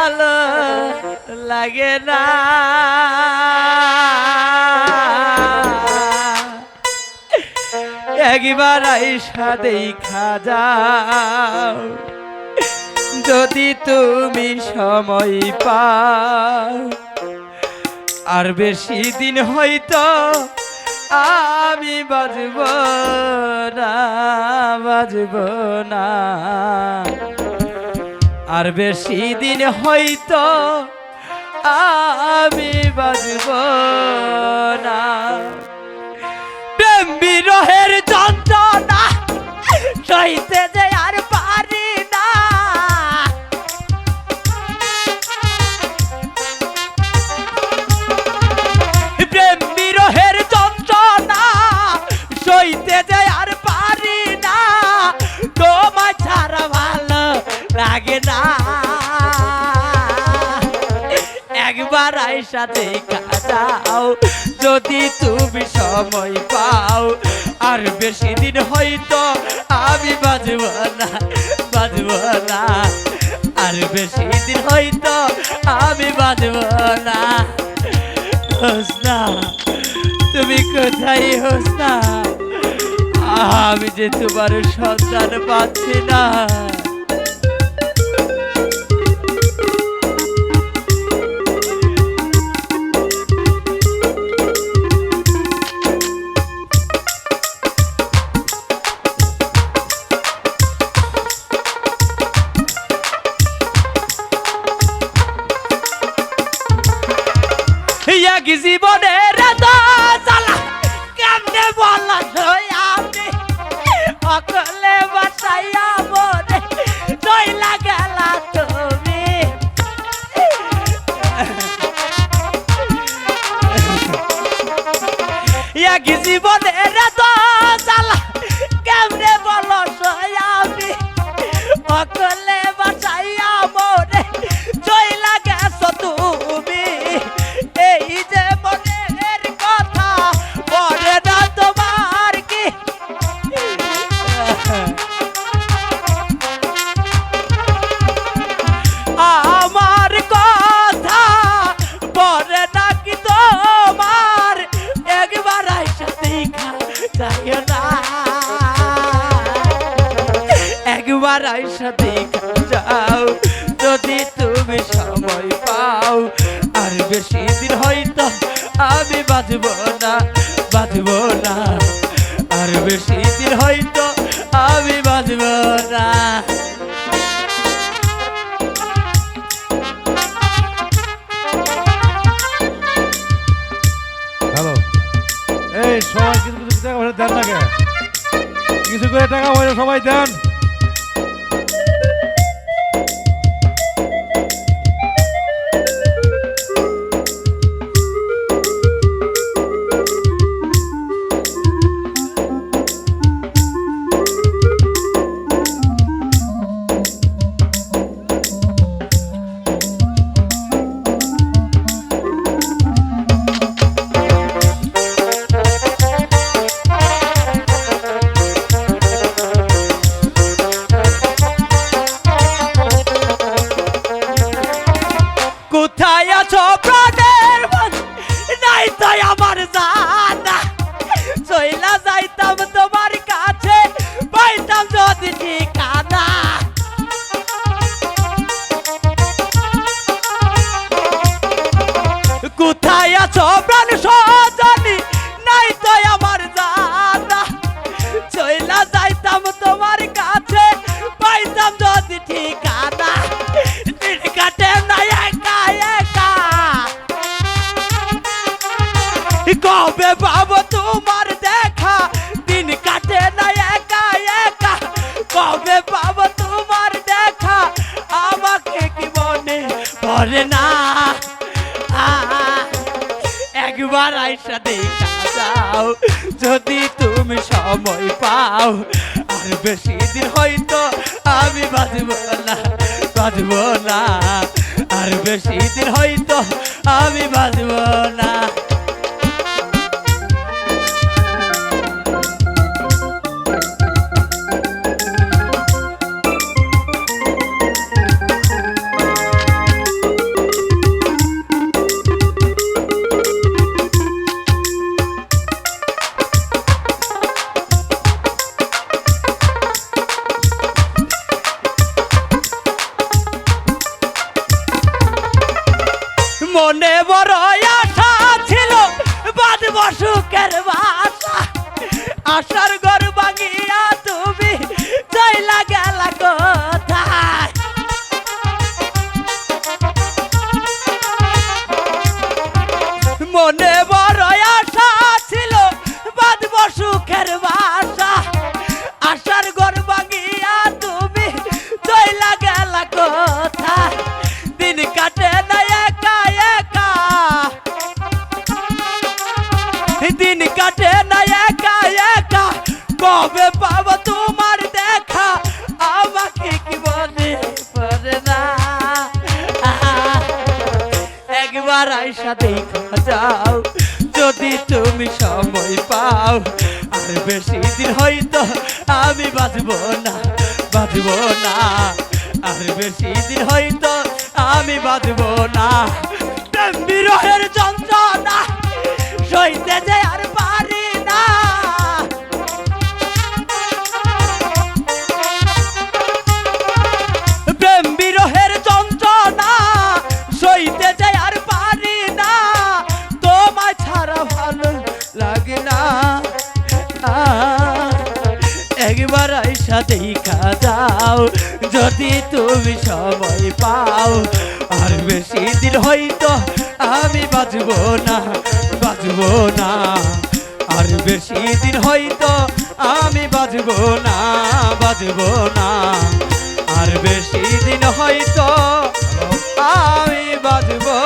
ভালো লাগে না। একবার আইসা দেখা যাও, যদি তুমি সময় পাও। আর বেশি দিন হয়তো আমি বাজব না বাজব না। আর বেশি দিন হয়তো আমি বাজব না। প্রেম বিরহের না। একবার আইসা দেখা যদি তুমি সময় পাও। আর বেশি দিন হয়তো আমি বাজব না বাজব না। আর বেশি দিন হয়তো আমি বাজব না। হোসনা, তুমি কোথায় হোসনা? আমি যে তোমার সন্তান পাচ্ছি না। এক জীবনের জ্বালা আইসা দেখা যাও। যদি তুমি সময় পাও, আর বেশি দিন হয়তো আমি বাজব না বাজব না। আর বেশি দিন হয়তো আমি বাজব না। হ্যালো। এই, সবাই কিছু কিছু টাকা পয়সা দেন না কিছু করে টাকা পয়সা সবাই দেন। আছো প্রাণের? নাই তো করে না। একবার আইসা দেখা যাও, যদি তুমি সময় পাও। আর বেশি দিন হয়তো আমি বাজব না বাজব না। মনে বড় আশা ছিল বাদ বসুকের বাসা। আশার ঘর কবে পাবো তোমার দেখা? আমাকে কি একবার দেখা যাও, যদি তুমি সময় পাও, আর বেশি দিন হয়তো আমি বাঁচবো না বাঁচবো না। আর বেশি দিন হয়তো আমি বাঁচবো না। বিরহের যন্ত্রণা না। একবার আইসা দেখা যাও, যদি তুমি সময় পাও। আর বেশি দিন হয়তো আমি বাঁচবো না বাঁচবো না। আর বেশি দিন হয়তো আমি বাঁচবো না বাঁচবো না। আর বেশি দিন হয়তো আমি বাঁচবো